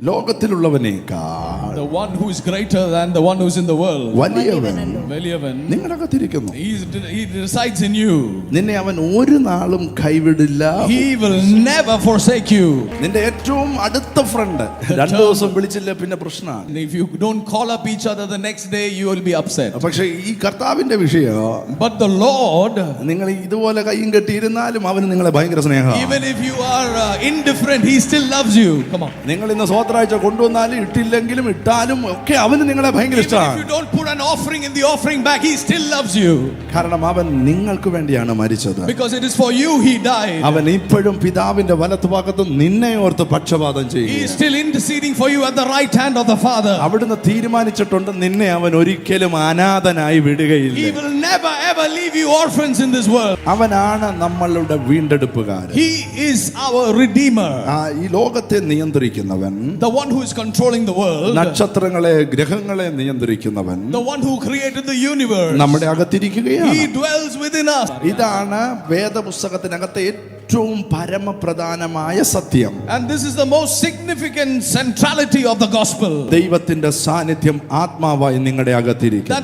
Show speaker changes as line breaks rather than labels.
ലോകത്തിലുള്ളവനേക്കാൾ
The one who is greater than the one who is in the world.
വലിയവൻ
വലിയവൻ
നിങ്ങളകത്തിരിക്കുന്നു
he, is, he resides in you.
നിന്നെ അവൻ ഒരു നാളും കൈവിടില്ല
He will never forsake you.
നിന്റെ ഏറ്റവും അടുത്ത ഫ്രണ്ട് രണ്ടു ദിവസം വിളിച്ചില്ല പിന്നെ പ്രശ്നമാണ്
if you don't call up each other the next day, you will be upset.
പക്ഷെ ഈ കർത്താവിന്റെ വിഷയം
But the Lord,
നിങ്ങൾ ഇതുപോലെ കൈയും കെട്ടിയിരുന്നാലും അവന് നിങ്ങളെ ഭയങ്കര സ്നേഹം
even if you are uh, indifferent, He still loves you. Come on.
നിങ്ങൾ ഇന്ന് സ്വോത്രാഴ്ച കൊണ്ടുവന്നാലും ഇട്ടില്ലെങ്കിലും എന്തെങ്കിലും ഇട്ടാലും ഒക്കെ അവന് നിങ്ങളെ ഭയങ്കര ഇഷ്ടമാണ്. കാരണം അവൻ നിങ്ങൾക്ക് വേണ്ടിയാണ് മരിച്ചത്. അവൻ ഇപ്പോഴും പിതാവിന്റെ വലത്തുഭാഗത്ത് നിന്നെ ഓർത്ത് പക്ഷപാതം ചെയ്യും അവിടുന്ന് തീരുമാനിച്ചിട്ടുണ്ട് നിന്നെ അവൻ ഒരിക്കലും അനാഥനായി വിടുകയില്ല. അവനാണ് നമ്മളുടെ വീണ്ടെടുപ്പുകാരൻ. ആ ഈ ലോകത്തെ നിയന്ത്രിക്കുന്നവൻ
the one who is controlling the world
നക്ഷത്രങ്ങളെ ഗ്രഹങ്ങളെ നിയന്ത്രിക്കുന്നവൻ. നമ്മുടെ അകത്തിരിക്കുകയാണ്. ഇതാണ് വേദപുസ്തകത്തിനകത്തെ ഏറ്റവും പരമപ്രധാനമായ സത്യം. ദൈവത്തിന്റെ സാന്നിധ്യം ആത്മാവായി നിങ്ങളുടെ അകത്തിരിക്കും